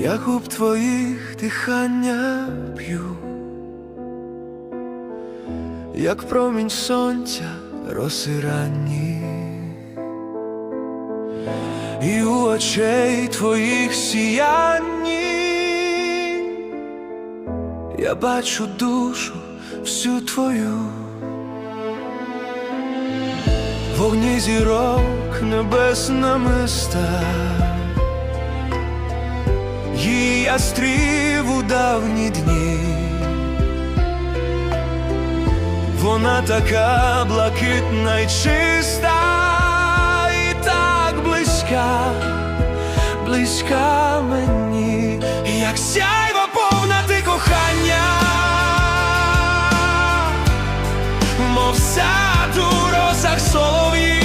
я губ твоїх дихання п'ю, як промінь сонця роси ранні, і у очей твоїх сіянні. Я бачу душу всю твою. Вогні зірок небесна миста, я стрів у давні дні, вона така блакитна й чиста, і так близька, близька мені, як сяйва повна ти кохання, мов сад у розах солов'ї,